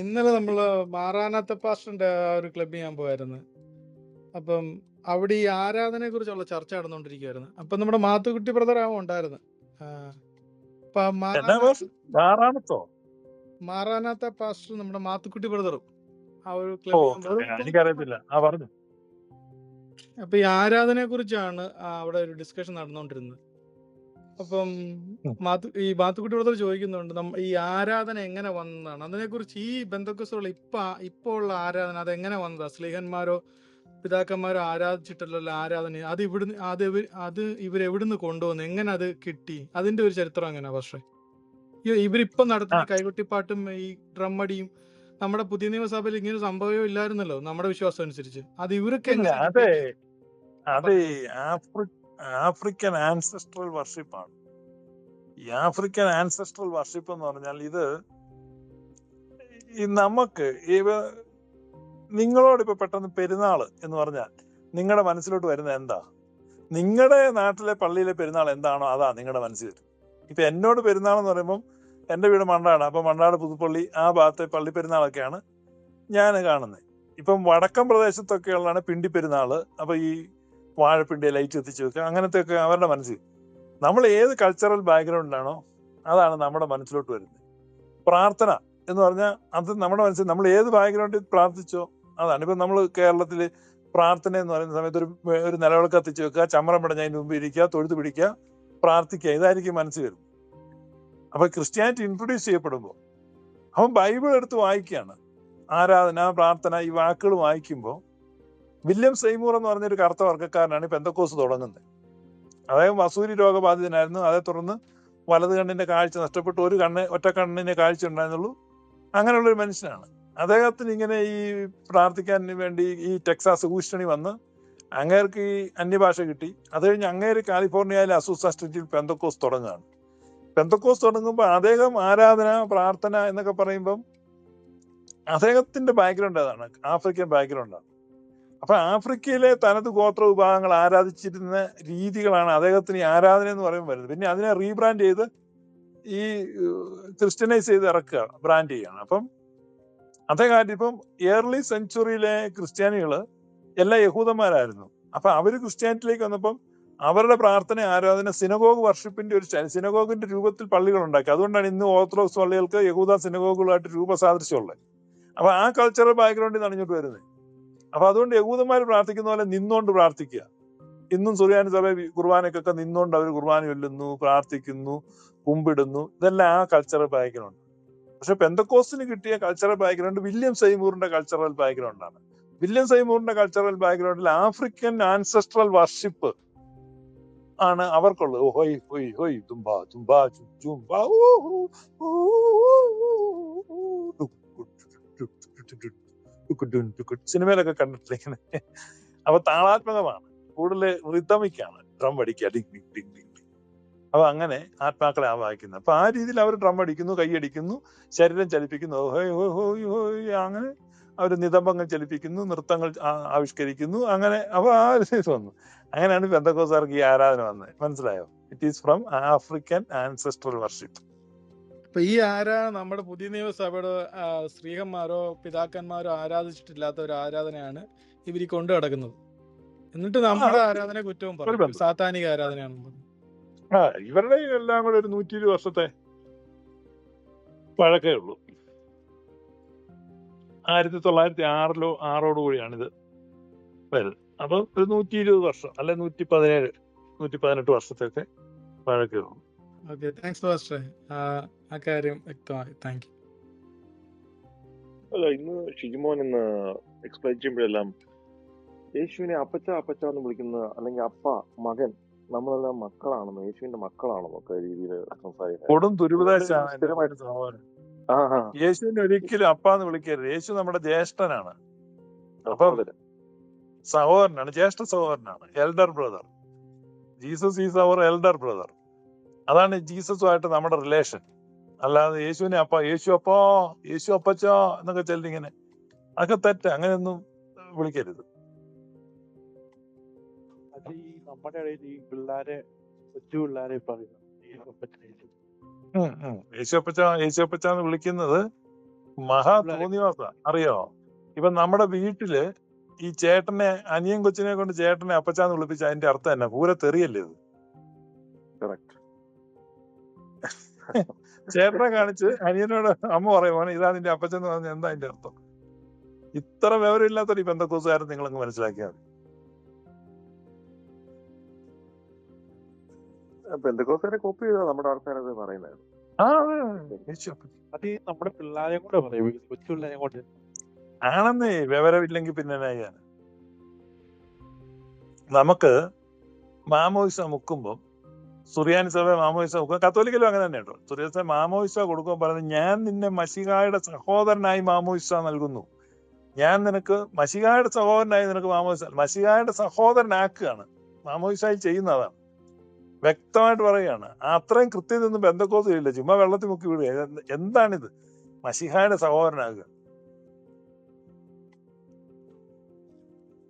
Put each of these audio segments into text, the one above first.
ഇന്നലെ നമ്മൾ മാറാനാത്ത പാസ്റ്ററിന്റെ ആ ഒരു ക്ലബ്ബിൽ ഞാൻ പോയായിരുന്നു. അപ്പം അവിടെ ഈ ആരാധനയെ കുറിച്ചുള്ള ചർച്ച നടന്നുകൊണ്ടിരിക്കുവായിരുന്നു. അപ്പൊ നമ്മുടെ മാത്തുക്കുട്ടി ബ്രദർ ആവും ഉണ്ടായിരുന്നു. മാറാനാത്ത പാസ്റ്റർ നമ്മുടെ മാത്തുക്കുട്ടി ബ്രദറും ആ ഒരു ക്ലബ് എനിക്കറിയത്തില്ല. ആ പറഞ്ഞു. അപ്പൊ ഈ ആരാധനയെ കുറിച്ചാണ് അവിടെ ഒരു ഡിസ്കഷൻ നടന്നുകൊണ്ടിരുന്നത്. അപ്പം. മാത്തു ഈ മാത്തുക്കുട്ടി ബ്രദർ ചോദിക്കുന്നുണ്ട് നമ്മ ഈ ആരാധന എങ്ങനെ വന്നതാണ്? അതിനെക്കുറിച്ച് ഈ ബന്ധക്കസുള്ള ഇപ്പൊ ഇപ്പൊ ഉള്ള ആരാധന അത് എങ്ങനെ വന്നതാ? സ്ലീഹന്മാരോ പിതാക്കന്മാരോ ആരാധിച്ചിട്ടല്ലോ ആരാധന? അത് ഇവിടുന്ന് അത് ഇവർ അത് ഇവരെവിടുന്ന് കൊണ്ടുവന്നു? എങ്ങനെ അത് കിട്ടി? അതിന്റെ ഒരു ചരിത്രം എങ്ങനെയാ പക്ഷേ ഇവരിപ്പം നടത്തുന്ന കൈകുട്ടിപ്പാട്ടും ഈ ഡ്രം അടിയും നമ്മുടെ പുതിയ നിയമസഭയിൽ ഇങ്ങനെ സംഭവം ഇല്ലായിരുന്നല്ലോ നമ്മുടെ വിശ്വാസം അനുസരിച്ച്. അത് ഇവർക്ക് അതെ എങ്ങനെ അതെ ആഫ്രിക്ക ആഫ്രിക്കൻ ആൻസെസ്ട്രൽ വർഷിപ്പാണ് ഈ ആഫ്രിക്കൻ ആൻസെസ്ട്രൽ വർഷിപ്പ് എന്ന് പറഞ്ഞാൽ ഇത് നമുക്ക് ഇവ നിങ്ങളോട് ഇപ്പൊ പെട്ടെന്ന് പെരുന്നാൾ എന്ന് പറഞ്ഞാൽ നിങ്ങളുടെ മനസ്സിലോട്ട് വരുന്ന എന്താ? നിങ്ങളുടെ നാട്ടിലെ പള്ളിയിലെ പെരുന്നാൾ എന്താണോ അതാ നിങ്ങളുടെ മനസ്സിൽ വരും. ഇപ്പൊ എന്നോട് പെരുന്നാൾ എന്ന് പറയുമ്പം എന്റെ വീട് മണ്ടാണ് അപ്പൊ മണ്ടാട് പുതുപ്പള്ളി ആ ഭാഗത്തെ പള്ളി പെരുന്നാളൊക്കെയാണ് ഞാൻ കാണുന്നത് ഇപ്പം വടക്കൻ പ്രദേശത്തൊക്കെയുള്ളതാണ് പിണ്ടി പെരുന്നാൾ. അപ്പൊ ഈ വാഴപ്പിണ്ടി ലൈറ്റ് എത്തിച്ചു വെക്കുക. അങ്ങനത്തെ ഒക്കെ അവരുടെ മനസ്സിൽ. നമ്മൾ ഏത് കൾച്ചറൽ ബാക്ക്ഗ്രൗണ്ടിലാണോ അതാണ് നമ്മുടെ മനസ്സിലോട്ട് വരുന്നത്. പ്രാർത്ഥന എന്ന് പറഞ്ഞാൽ അത് നമ്മുടെ മനസ്സിൽ നമ്മൾ ഏത് ബാക്ക്ഗ്രൗണ്ടിൽ പ്രാർത്ഥിച്ചോ അതാണ്. ഇപ്പം നമ്മൾ കേരളത്തിൽ പ്രാർത്ഥന എന്ന് പറയുന്ന സമയത്ത് ഒരു ഒരു നിലവിളക്ക് കത്തിച്ച് വെക്കുക ചമ്രം പടഞ്ഞ അതിന് മുമ്പ് ഇരിക്കുക തൊഴുത്ത് പിടിക്കുക പ്രാർത്ഥിക്കുക. ഇതായിരിക്കും മനസ്സിൽ വരും അപ്പൊ ക്രിസ്ത്യാനിറ്റി ഇൻട്രൊഡ്യൂസ് ചെയ്യപ്പെടുമ്പോൾ അവൻ ബൈബിൾ എടുത്ത് വായിക്കുകയാണ്. ആരാധന പ്രാർത്ഥന ഈ വാക്കുകൾ വായിക്കുമ്പോൾ വില്യം സൈമൂർ എന്ന് പറഞ്ഞൊരു കറുത്ത വർഗക്കാരനാണ് പെന്തക്കോസ് തുടങ്ങുന്നത്? അദ്ദേഹം വസൂരി രോഗബാധിതനായിരുന്നു. അതേ തുടർന്ന് വലത് കണ്ണിന്റെ കാഴ്ച നഷ്ടപ്പെട്ടു. ഒരു കണ്ണ് ഒറ്റ കണ്ണിന്റെ കാഴ്ച ഉണ്ടായിരുന്നുള്ളൂ. അങ്ങനെയുള്ള ഒരു മനുഷ്യനാണ്. അദ്ദേഹത്തിന് ഇങ്ങനെ ഈ പ്രാർത്ഥിക്കാൻ വേണ്ടി ഈ ടെക്സാസ് ഹൂസ്റ്റണി വന്ന് അങ്ങേർക്ക് ഈ അന്യഭാഷ കിട്ടി. അത് കഴിഞ്ഞ് അങ്ങേര് കാലിഫോർണിയയിലെ അസൂസ സ്ട്രീറ്റിൽ പെന്തക്കോസ് തുടങ്ങുകയാണ്. പെന്തക്കോസ് തുടങ്ങുമ്പോൾ അദ്ദേഹം ആരാധന പ്രാർത്ഥന എന്നൊക്കെ പറയുമ്പം അദ്ദേഹത്തിന്റെ ബാക്ക്ഗ്രൗണ്ട് അതാണ് ആഫ്രിക്കൻ ബാക്ക്ഗ്രൗണ്ടാണ് അപ്പൊ ആഫ്രിക്കയിലെ തനത് ഗോത്ര വിഭാഗങ്ങൾ ആരാധിച്ചിരുന്ന രീതികളാണ് അദ്ദേഹത്തിന് ഈ ആരാധന എന്ന് പറയുമ്പോൾ വരുന്നത്. പിന്നെ അതിനെ റീബ്രാൻഡ് ചെയ്ത് ഈ ക്രിസ്ത്യനൈസ് ചെയ്ത് ഇറക്കുക ബ്രാൻഡ് ചെയ്യാണ് അപ്പം അതേ കാര്യം ഇപ്പം ഏർലി സെഞ്ചുറിയിലെ ക്രിസ്ത്യാനികൾ എല്ലാ യഹൂദന്മാരായിരുന്നു. അപ്പൊ അവർ ക്രിസ്ത്യാനിറ്റിയിലേക്ക് വന്നപ്പം അവരുടെ പ്രാർത്ഥന ആരാധന സിനഗോഗ് വർഷിപ്പിന്റെ ഒരു സിനഗോഗിന്റെ രൂപത്തിൽ പള്ളികൾ ഉണ്ടാക്കി. അതുകൊണ്ടാണ് ഇന്ന് ഓർത്തഡോക്സ് പള്ളികൾക്ക് യഹൂദ സിനഗോഗുകളായിട്ട് രൂപസാദൃശ്യമുള്ളത്. അപ്പൊ ആ കൾച്ചറൽ ബാക്ക്ഗ്രൗണ്ടിൽ നിന്ന് അണിഞ്ഞിട്ട് വരുന്നത്. അപ്പൊ അതുകൊണ്ട് യഹൂദന്മാർ പ്രാർത്ഥിക്കുന്ന പോലെ നിന്നുകൊണ്ട് പ്രാർത്ഥിക്കുക ഇന്നും സുറിയാനി സഭ കുർബാനയ്ക്കൊക്കെ നിന്നുകൊണ്ട് അവർ കുർബാന ചൊല്ലുന്നു പ്രാർത്ഥിക്കുന്നു കുമ്പിടുന്നു ഇതെല്ലാം ആ കൾച്ചറൽ ബാക്ക്ഗ്രൗണ്ട് പക്ഷെ പെന്തക്കോസിന് കിട്ടിയ കൾച്ചറൽ ബാക്ക്ഗ്രൗണ്ട് വില്യം സൈമൂറിന്റെ കൾച്ചറൽ ബാക്ക്ഗ്രൗണ്ടാണ് വില്യം സൈമൂറിന്റെ കൾച്ചറൽ ബാക്ക്ഗ്രൗണ്ടിൽ ആഫ്രിക്കൻ ആൻസെസ്ട്രൽ വർഷിപ്പ് ആണ് അവർക്കുള്ളത് ഹൊയ് ഹൊയ് ഹൊയ് തുമ്പാ തുമ്പാ ചുംബ ടുക്കുഡുൻ ടുക്കുഡ് സിനിമയിലൊക്കെ കണ്ടിട്ടില്ല അപ്പൊ താളാത്മകമാണ്. കൂടുതൽ റിതമിക്കാണ് ഡ്രം അടിക്കുക ഡിങ് ഡിങ് ഡിങ് ഡിങ് അപ്പൊ അങ്ങനെ ആത്മാക്കളെ ആവാഹിക്കുന്നത് അപ്പൊ ആ രീതിയിൽ അവർ ഡ്രം അടിക്കുന്നു കൈയടിക്കുന്നു ശരീരം ചലിപ്പിക്കുന്നു. ഹോയ് ഹോയ് ഹോയ് ഹോയ് അങ്ങനെ അവർ നിതംബങ്ങൾ ചലിപ്പിക്കുന്നു നൃത്തങ്ങൾ ആവിഷ്കരിക്കുന്നു അങ്ങനെ അപ്പൊ ആ ഒരു ഇത് വന്നു. അങ്ങനെയാണ് പെന്തക്കോസാർക്ക് ഈ ആരാധന വന്നത്. മനസ്സിലായോ? It is from African ancestral worship അപ്പൊ ഈ ആരാധന നമ്മുടെ പുതിയ നിയമസഭയുടെ സ്ത്രീകന്മാരോ സ്ത്രീഹന്മാരോ പിതാക്കന്മാരോ ആരാധിച്ചിട്ടില്ലാത്ത ഒരു ആരാധനയാണ് ഇവർ കൊണ്ടു കിടക്കുന്നത് എന്നിട്ട് നമ്മുടെ ആരാധന കുറ്റവും പറയും. സാത്താനിക ആരാധനയാണ് ആ ഇവരുടെ എല്ലാം കൂടെ ഒരു നൂറ്റി ഇരുപത് വർഷത്തെ പഴക്കേ ഉള്ളൂ. ആയിരത്തി തൊള്ളായിരത്തി ആറിലോ ആറോട് കൂടിയാണ് ഇത് വരുന്നത്. അപ്പൊ ഒരു നൂറ്റി ഇരുപത് വർഷം അല്ലെ നൂറ്റി പതിനേഴ് നൂറ്റി പതിനെട്ട് വർഷത്തൊക്കെ പഴക്കേ ഉള്ളൂ. ഓക്കെ താങ്ക്സ് ഫാസ്റ്റർ ആ കാര്യം വ്യക്തമായി. താങ്ക് യു അല്ല ഇന്ന് ഷിജിമോൻ ഇന്ന് എക്സ്പ്ലെയിൻ ചെയ്യുമ്പോഴെല്ലാം യേശുവിനെ അപ്പച്ച അപ്പച്ച എന്ന് വിളിക്കുന്ന അല്ലെങ്കിൽ അപ്പ മകൻ നമ്മളെല്ലാം മക്കളാണെന്നോ യേശുവിന്റെ മക്കളാണെന്നോ ഒക്കെ രീതിയിൽ സംസാരിക്കുന്നത്. കൊടും ദുരിതാശാണ് യേശുവിനെ ഒരിക്കലും അപ്പാന്ന് വിളിക്കരുത്. യേശു നമ്മുടെ ജ്യേഷ്ഠനാണ്. അപ്പം സഹോദരനാണ് ജ്യേഷ്ഠ സഹോദരനാണ് elder brother Jesus is our elder brother അതാണ് ജീസസുമായിട്ട് നമ്മുടെ റിലേഷൻ അല്ലാതെ യേശുവിനെ അപ്പ യേശു അപ്പോ യേശു അപ്പച്ചോ എന്നൊക്കെ ചെല്ലിങ്ങനെ അതൊക്കെ തെറ്റ് അങ്ങനെയൊന്നും വിളിക്കരുത്. അത് ഈ നമ്മുടെ ഇടയിൽ ഈ പിള്ളേരെ കൊച്ചു പിള്ളേരെ പറയുന്നു. യേശു അപ്പച്ച യേശു അപ്പച്ച എന്ന് വിളിക്കുന്നത് മഹാ തോന്നിവാസ. അറിയോ? ഇപ്പൊ നമ്മുടെ വീട്ടിൽ ഈ ചേട്ടനെ അനിയൻ കൊച്ചിനെ കൊണ്ട് ചേട്ടനെ അപ്പച്ചാന്ന് വിളിപ്പിച്ച അതിന്റെ അർത്ഥം എന്നാ? പൂര തെറിയല്ലേ ഇത്? കറക്റ്റ് ചേട്ടനെ കാണിച്ച് അനിയനോട് അമ്മ പറയുവാണ് ഇതാ നിന്റെ അപ്പച്ചൻ എന്ന് പറഞ്ഞ എന്താ അതിന്റെ അർത്ഥം? ഇത്ര വിവരമില്ലാത്തൊരു ഈ ബന്ധക്കോസുകാരൻ നിങ്ങളങ്ങ് മനസ്സിലാക്കിയാൽ മതി. പെന്തക്കോസിനെ കോപ്പി ചെയ്താ നമ്മുടെ ആൾക്കാരത് പറയുന്നത്. അതെ നമ്മുടെ പിള്ളേരെ കൂടെ പറയും കൊച്ചു പിള്ളേരെ കൊണ്ട് ആണെന്നേ വിവരമില്ലെങ്കിൽ പിന്നെ ഞാൻ നമുക്ക് മാമോയിസ മുക്കുമ്പം സുറിയാനി സഭ മാമോയിസ മുക്കും കത്തോലിക്കലും അങ്ങനെ തന്നെ കേട്ടോ സുറിയാനി സഭ മാമോയിസ കൊടുക്കുമ്പോൾ പറയുന്നത് ഞാൻ നിന്നെ മഷികായുടെ സഹോദരനായി മാമോയിസ നൽകുന്നു. ഞാൻ നിനക്ക് മഷികായുടെ സഹോദരനായി നിനക്ക് മാമോയിസ മഷികായുടെ സഹോദരനാക്കുകയാണ്. മാമോയിസായി ചെയ്യുന്നതാണ് വ്യക്തമായിട്ട് പറയുകയാണ്. അത്രയും കൃത്യതൊന്നും ബന്ധക്കോസില്ല ചുമ്മാ വെള്ളത്തിൽ മുക്കി വിടുക. എന്താണിത്? മഷിഹായുടെ സഹോദരനാകുക.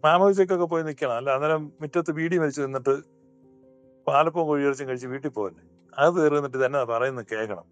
മാമോയിസക്കൊക്കെ പോയി നിൽക്കണം. അല്ല അന്നേരം മുറ്റത്ത് വീടി മരിച്ചു നിന്നിട്ട് പാലപ്പവും കോഴിയിറച്ചും കഴിച്ച് വീട്ടിൽ പോകല്ലേ അത് തീർന്നിട്ട് തന്നെ പറയുന്നത് കേൾക്കണം.